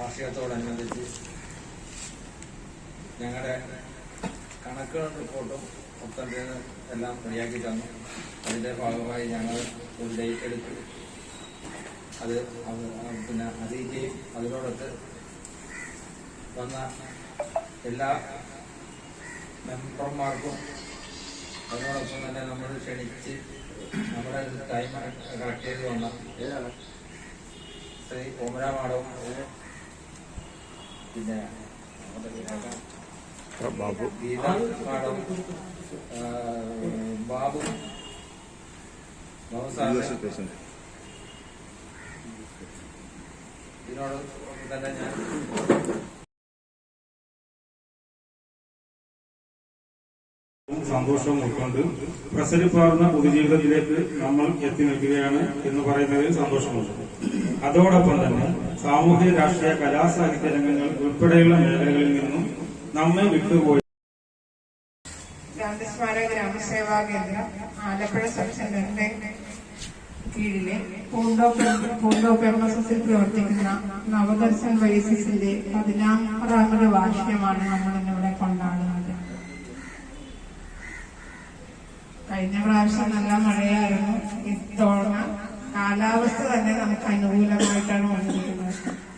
വാർഷികത്തോടനുബന്ധിച്ച് ഞങ്ങളുടെ കണക്കുകളും റിപ്പോർട്ടും മൊത്തം എല്ലാം റെഡിയാക്കി തന്നു. അതിന്റെ ഭാഗമായി ഞങ്ങൾ ഒരു ഡേറ്റ് എടുത്തു. അത് പിന്നെ അറിയിക്കുകയും അതിനോടൊത്ത് വന്ന എല്ലാ മെമ്പർമാർക്കും അതിനോടൊപ്പം തന്നെ നമ്മൾ ക്ഷണിച്ച് നമ്മുടെ ടൈം കറക്റ്റ് ചെയ്ത് വന്ന ശ്രീ ഓമന മാഡവും പിന്നെ ബാബു. മാഡം ബാബു ഇതിനോട് തന്നെ ഞാൻ സന്തോഷവും ഉൾക്കൊണ്ട് പ്രസരിപ്പാർന്ന പൊതുജീവിതത്തിലേക്ക് നമ്മൾ എത്തി നിൽക്കുകയാണ് എന്ന് പറയുന്നതിൽ സന്തോഷമുണ്ട്. അതോടൊപ്പം തന്നെ സാമൂഹ്യ രാഷ്ട്രീയ കലാസാഹിത്യ രംഗങ്ങൾ ഉൾപ്പെടെയുള്ള മേഖലകളിൽ നിന്നും നമ്മെ വിട്ടുപോയി കേന്ദ്രം ആലപ്പുഴ കീഴിലെ പൂണ്ടോപ്പ് എം പ്രവർത്തിക്കുന്ന നവദർശൻ വൈസിന്റെ പതിനാറാമത് വാർഷികമാണ് നമ്മൾ കഴിഞ്ഞ പ്രാവശ്യം നല്ല മഴയായിരുന്നു. ഇത്തവണ കാലാവസ്ഥ തന്നെ നമുക്ക് അനുകൂലമായിട്ടാണ് വന്നിരിക്കുന്നത്.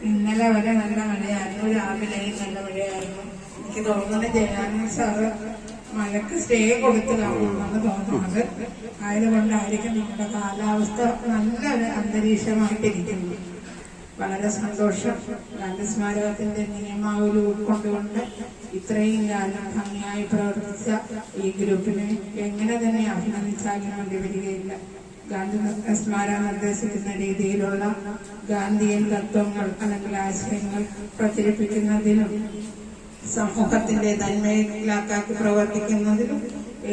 ഇന്നലെ വരെ നല്ല മഴയായിരുന്നു. രാവിലെയും നല്ല മഴയായിരുന്നു. എനിക്ക് തോന്നുന്നത് ജയാനന്ദ സാറ് മഴക്ക് സ്റ്റേ കൊടുത്തു കാണുമെന്നാണ് തോന്നുന്നത്. ആയതുകൊണ്ടായിരിക്കും നമ്മുടെ കാലാവസ്ഥ നല്ല നല്ലൊരു അന്തരീക്ഷമായിട്ടിരിക്കുന്നു വളരെ സന്തോഷം. ഗാന്ധി സ്മാരകത്തിന്റെ നിയമാവലി ഉൾക്കൊണ്ടുകൊണ്ട് ഇത്രയും കാലം ഭംഗിയായി പ്രവർത്തിച്ച ഈ ഗ്രൂപ്പിനെ എങ്ങനെ തന്നെ അഭിനന്ദിച്ചാലും വേണ്ടി വരികയില്ല. ഗാന്ധി സ്മാരക നിർദ്ദേശിക്കുന്ന രീതിയിലുള്ള ഗാന്ധിയൻ തത്വങ്ങൾ അല്ലെങ്കിൽ ആശയങ്ങൾ പ്രചരിപ്പിക്കുന്നതിനും സമൂഹത്തിന്റെ നന്മയിലാക്കി പ്രവർത്തിക്കുന്നതിനും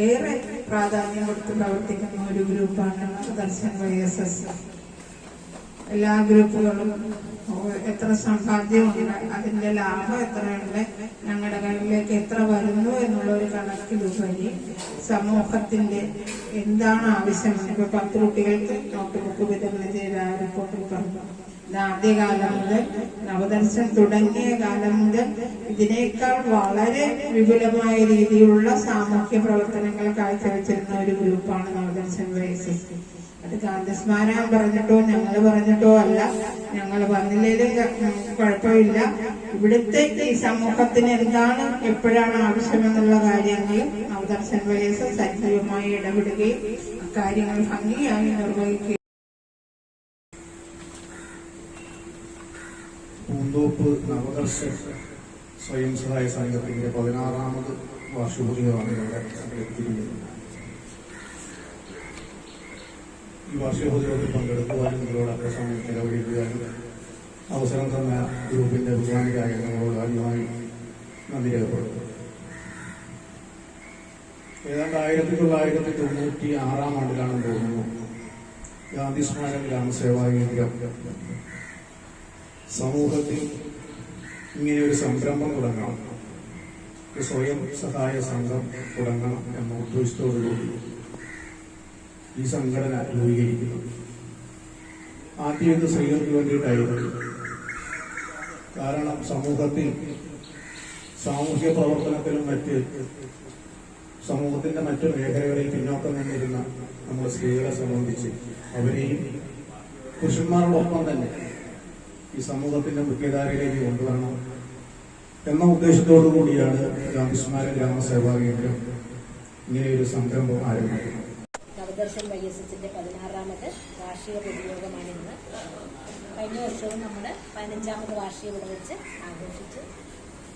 ഏറെ പ്രാധാന്യം കൊടുത്ത് പ്രവർത്തിക്കുന്ന ഒരു ഗ്രൂപ്പാണ് ദർശൻ വൈ എസ് എസ്. എല്ലാ ഗ്രൂപ്പുകളും എത്ര സമ്പാദ്യമുണ്ട് അതിന്റെ ലാഭം എത്രയുണ്ട് ഞങ്ങളുടെ കയ്യിലേക്ക് എത്ര വരുന്നു എന്നുള്ള ഒരു കണക്കിലുപരി സമൂഹത്തിന്റെ എന്താണ് ആവശ്യം ഇപ്പൊ പത്ത് കുട്ടികൾക്ക് നോട്ട് ബുക്ക് വിതരണം ചെയ്ത റിപ്പോർട്ടിൽ പറഞ്ഞു. ആദ്യകാലം മുതൽ നവദർശൻ തുടങ്ങിയ കാലം മുതൽ ഇതിനേക്കാൾ വളരെ വിപുലമായ രീതിയിലുള്ള സാമൂഹ്യ പ്രവർത്തനങ്ങൾ കാഴ്ചവെച്ചിരുന്ന ഒരു ഗ്രൂപ്പാണ് നവദർശൻ വയസ്സിൽ ഗാന്ധിസ്മാരം പറഞ്ഞിട്ടോ ഞങ്ങൾ പറഞ്ഞിട്ടോ അല്ല. ഞങ്ങൾ വന്നില്ലേലും കുഴപ്പമില്ല. ഇവിടുത്തെ ഈ സമൂഹത്തിന് എന്താണ് എപ്പോഴാണ് ആവശ്യമെന്നുള്ള കാര്യങ്ങൾ നവദർശൻ വയസ്സ് സജീവമായി ഇടപെടുകയും കാര്യങ്ങൾ ഭംഗിയായി നിർവഹിക്കുകയും പൂന്തോപ്പ് നവദർശൻ സ്വയം സഹായ സംഘത്തിന്റെ പതിനാറാമത് വാർഷികമാണ് ഇവിടെ സംഘടിപ്പിച്ചിരിക്കുന്നത്. ഈ വാർഷികോത്സവത്തിൽ പങ്കെടുക്കുവാനും നിങ്ങളോടൊക്കെ സമയം ചെലവഴിക്കുവാനും അവസരം തന്ന ഗ്രൂപ്പിന്റെ ബഹുമാനികായ നിങ്ങളോട് ആദ്യമായി നന്ദി രേഖപ്പെടുത്തുന്നു. ഏതാണ്ട് ആയിരത്തി തൊള്ളായിരത്തി തൊണ്ണൂറ്റി ആറാം ആണ്ടിലാണെന്ന് തോന്നുന്നു ഗാന്ധി സ്മാരക ഗ്രാമസേവാ കേന്ദ്രം. സമൂഹത്തിൽ ഇങ്ങനെ ഒരു സംരംഭം തുടങ്ങണം. സ്വയം സഹായ സംഘം തുടങ്ങണം എന്ന ഉദ്ദേശത്തോടുകൂടി ഈ സംഘടന രൂപീകരിക്കുന്നത് ആദ്യം ഇത് സ്ത്രീകൾക്ക് വേണ്ടിയിട്ടായിരുന്നു. കാരണം സമൂഹത്തിൽ സാമൂഹ്യ പ്രവർത്തനത്തിലും മറ്റ് സമൂഹത്തിന്റെ മറ്റു മേഖലകളിൽ പിന്നോക്കം നിന്നിരുന്ന നമ്മുടെ സ്ത്രീകളെ സംബന്ധിച്ച് അവരെയും പുരുഷന്മാരോടൊപ്പം തന്നെ ഈ സമൂഹത്തിന്റെ മുഖ്യധാരയിലേക്ക് കൊണ്ടുവരണം എന്ന ഉദ്ദേശത്തോടു കൂടിയാണ് സ്മാരക ഗ്രാമസേവാ കേന്ദ്രം ഇങ്ങനെയൊരു സംരംഭം ആരംഭിക്കുന്നത്. നവദർശൻ വൈ എസ് എസിന്റെ പതിനാറാമത് വാർഷിക പൊതുയോഗമാണ് ഇന്ന്. കഴിഞ്ഞ വർഷവും നമ്മൾ പതിനഞ്ചാമത് വാർഷികം ഇവിടെ വെച്ച് ആഘോഷിച്ചു.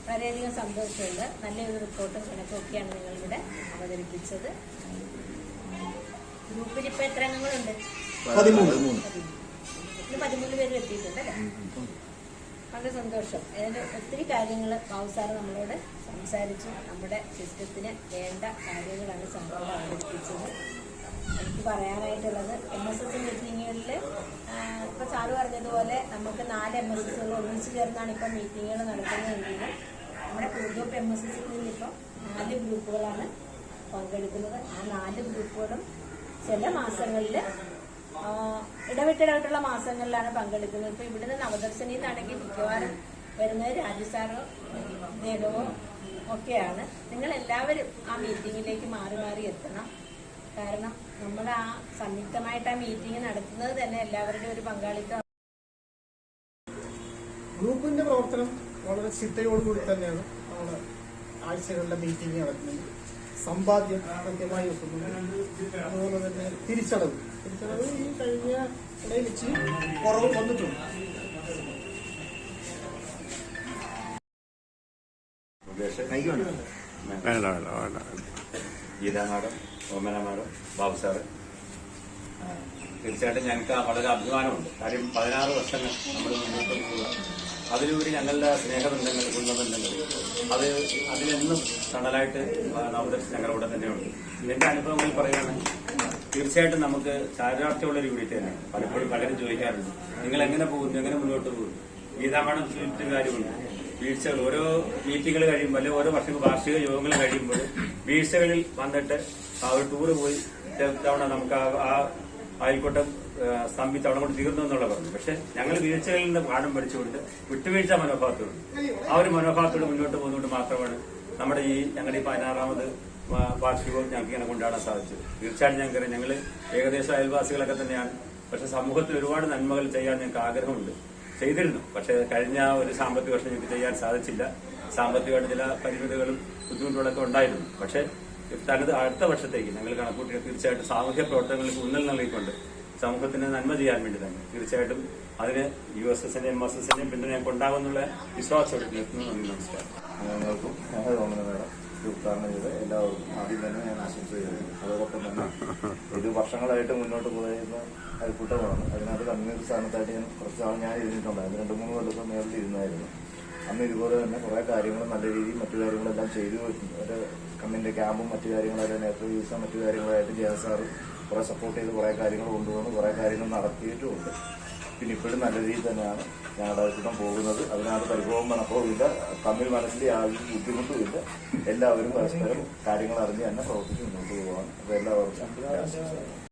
വളരെയധികം സന്തോഷമുണ്ട്. നല്ലൊരു റിപ്പോർട്ടും കണക്കും ഒക്കെയാണ് നിങ്ങളിവിടെ അവതരിപ്പിച്ചത്. ഗ്രൂപ്പിൽ ഇപ്പൊ എത്ര അംഗങ്ങളുണ്ട് പതിമൂന്ന്. പേര് എത്തിയിട്ടുണ്ട് അല്ലേ? വളരെ സന്തോഷം. അതിന് ഒത്തിരി കാര്യങ്ങൾ ബാബു സാറ് നമ്മളോട് സംസാരിച്ചു. നമ്മുടെ സിസ്റ്റത്തിന് വേണ്ട കാര്യങ്ങളാണ് സംഭവം അവതരിപ്പിച്ചത്. എനിക്ക് പറയാനായിട്ടുള്ളത് എം എസ് എസ് മീറ്റിങ്ങുകളിൽ ഇപ്പൊ സാറ് പറഞ്ഞതുപോലെ നമുക്ക് നാല് എം എസ് എസ്സുകൾ ഒന്നിച്ചു ചേർന്നാണ് ഇപ്പം മീറ്റിങ്ങുകൾ നടത്തുന്നതെങ്കിൽ നമ്മുടെ പൂർവപ്പ് എം എസ് എസ് നിന്നിപ്പം നാല് ഗ്രൂപ്പുകളാണ് പങ്കെടുക്കുന്നത്. ആ നാല് ഗ്രൂപ്പുകളും ചില മാസങ്ങളിൽ ഇടവിട്ടിടവിട്ടുള്ള മാസങ്ങളിലാണ് പങ്കെടുക്കുന്നത്. ഇപ്പൊ ഇവിടുന്ന് നവദർശനിന്നാണെങ്കിൽ മിക്കവാറും വരുന്നത് രാജസാറോ ദേവോ ഒക്കെയാണ്. നിങ്ങൾ എല്ലാവരും ആ മീറ്റിങ്ങിലേക്ക് മാറി മാറി എത്തണം. കാരണം നമ്മൾ ആ സംയുക്തമായിട്ട് ആ മീറ്റിംഗ് നടത്തുന്നത് തന്നെ എല്ലാവരുടെയും ഒരു പങ്കാളിത്തം ഗ്രൂപ്പിന്റെ പ്രവർത്തനം വളരെ ചിട്ടയോടുകൂടി തന്നെയാണ് നമ്മുടെ ആഴ്ചകളിലെ മീറ്റിംഗ് നടക്കുന്നത്. സമ്പാദ്യം കൃത്യമായി വെക്കുന്നുണ്ട് അതുപോലെ തന്നെ തിരിച്ചടവ്. തിരിച്ചടവ് ഈ കഴിഞ്ഞ ഇടയിൽ വെച്ച് കുറവ് വന്നിട്ടുണ്ട്. വേണ്ട വേണ്ട വേണ്ട. Geetha madam. Omana madam Babu sir. തീർച്ചയായിട്ടും ഞങ്ങൾക്ക് വളരെ അഭിമാനമുണ്ട്. കാര്യം പതിനാറ് വർഷങ്ങൾ നമ്മൾ മുന്നോട്ട് പോകുക അതിലുപരി ഞങ്ങളുടെ സ്നേഹബന്ധങ്ങൾ കുടുംബബന്ധങ്ങൾ അത് അതിലെന്നും തണലായിട്ട് നവദർശ് ഞങ്ങളുടെ കൂടെ തന്നെയുണ്ട്. എന്റെ അനുഭവങ്ങൾ പറയുകയാണെങ്കിൽ തീർച്ചയായിട്ടും നമുക്ക് ചാരിതാർത്ഥ്യമുള്ള ഒരു യൂണിറ്റ് തന്നെയാണ്. പലപ്പോഴും പലരും ചോദിക്കാറുണ്ട് നിങ്ങൾ എങ്ങനെ പോകുന്നു? എങ്ങനെ മുന്നോട്ട് പോകുന്നു? ഗീതാമാണം സൂചിപ്പിച്ച കാര്യമുണ്ട്. വീഴ്ചകൾ ഓരോ മീറ്റിങ്ങുകൾ കഴിയുമ്പോൾ അല്ലെങ്കിൽ ഓരോ വർഷങ്ങൾ വാർഷിക യോഗങ്ങൾ കഴിയുമ്പോൾ വീഴ്ചകളിൽ വന്നിട്ട് ആ ഒരു ടൂറ് പോയി. തവണ നമുക്ക് ആ- ആയിക്കോട്ടെ സ്തംഭിച്ച് അവിടെ കൊണ്ട് തീർന്നു എന്നുള്ള പറഞ്ഞു. പക്ഷെ ഞങ്ങൾ വീഴ്ചകളിൽ നിന്ന് പാഠം പഠിച്ചുകൊണ്ട് വിട്ടുവീഴ്ച മനോഭാവത്തോട് ആ ഒരു മനോഭാവത്തോട് മുന്നോട്ട് പോകുന്നതുകൊണ്ട് മാത്രമാണ് നമ്മുടെ ഈ ഞങ്ങളുടെ ഈ പതിനാറാമത് വാർഷികവും ഞങ്ങൾക്ക് ഇങ്ങനെ കൊണ്ടാടാൻ സാധിച്ചത്. തീർച്ചയായിട്ടും ഞങ്ങൾക്ക് ഞങ്ങൾ ഏകദേശം അയൽവാസികളൊക്കെ തന്നെയാണ്. പക്ഷെ സമൂഹത്തിൽ ഒരുപാട് നന്മകൾ ചെയ്യാൻ ഞങ്ങൾക്ക് ആഗ്രഹമുണ്ട്. ചെയ്തിരുന്നു. പക്ഷെ കഴിഞ്ഞ ഒരു സാമ്പത്തിക വർഷം ഞങ്ങൾക്ക് ചെയ്യാൻ സാധിച്ചില്ല. സാമ്പത്തികമായിട്ട് ചില പരിമിതികളും ബുദ്ധിമുട്ടുകളൊക്കെ ഉണ്ടായിരുന്നു. പക്ഷെ തനത് അടുത്ത വർഷത്തേക്ക് ഞങ്ങൾ കണക്കൂട്ടി തീർച്ചയായിട്ടും സാമൂഹ്യ പ്രവർത്തനങ്ങൾക്ക് ഊന്നൽ നൽകിക്കൊണ്ട് സമൂഹത്തിന് നന്മ ചെയ്യാൻ വേണ്ടി തന്നെ തീർച്ചയായിട്ടും അതിന് യു എസ് എസിന്റെ എം എസ് എസിന്റെയും പിന്തുണ ഞങ്ങൾക്ക് വിശ്വാസം നിർത്തുന്നു നന്ദി നമസ്കാരം. ഞങ്ങൾക്കും ഉദ്ഘാടനം ചെയ്ത് എല്ലാവർക്കും ആദ്യം തന്നെ ഞാൻ ആശംസ ചെയ്യുന്നു. അതോടൊപ്പം തന്നെ ഇത് വർഷങ്ങളായിട്ട് മുന്നോട്ട് പോകുന്ന അയൽക്കൂട്ടമാണ് അതിനകത്ത് കമ്മ്യൂണിറ്റി സ്ഥാനത്തായിട്ട് ഞാൻ കുറച്ച് നാൾ ഞാൻ ഇരുന്നിട്ടുണ്ടായിരുന്നു. രണ്ട് മൂന്ന് കൊല്ലത്തെ മേളിൽ ഇരുന്നായിരുന്നു. അന്ന് ഇതുപോലെ തന്നെ കുറെ കാര്യങ്ങൾ നല്ല രീതിയിൽ മറ്റു കാര്യങ്ങളെല്ലാം ചെയ്തു. ഒരു കമ്മിന്റെ ക്യാമ്പും മറ്റു കാര്യങ്ങളും നേരത്തെ ദിവസം മറ്റു കാര്യങ്ങളായിട്ട് ജയ സാറ് കുറെ സപ്പോർട്ട് ചെയ്ത് കുറെ കാര്യങ്ങൾ കൊണ്ടുവന്ന് കുറെ കാര്യങ്ങൾ നടത്തിയിട്ടുമുണ്ട്. പിന്നെ ഇപ്പോഴും നല്ല രീതിയിൽ തന്നെയാണ് ഞങ്ങളുടെ അയൽക്കൂട്ടം പോകുന്നത്. അതിനകത്ത് പരിഭവം മണക്കവുമില്ല തമ്മിൽ മനസ്സിൽ യാതൊരു ബുദ്ധിമുട്ടുമില്ല. എല്ലാവരും പരസ്പരം കാര്യങ്ങൾ അറിഞ്ഞ് തന്നെ പ്രവർത്തിച്ച് മുന്നോട്ട് പോകാൻ അപ്പോൾ എല്ലാവർക്കും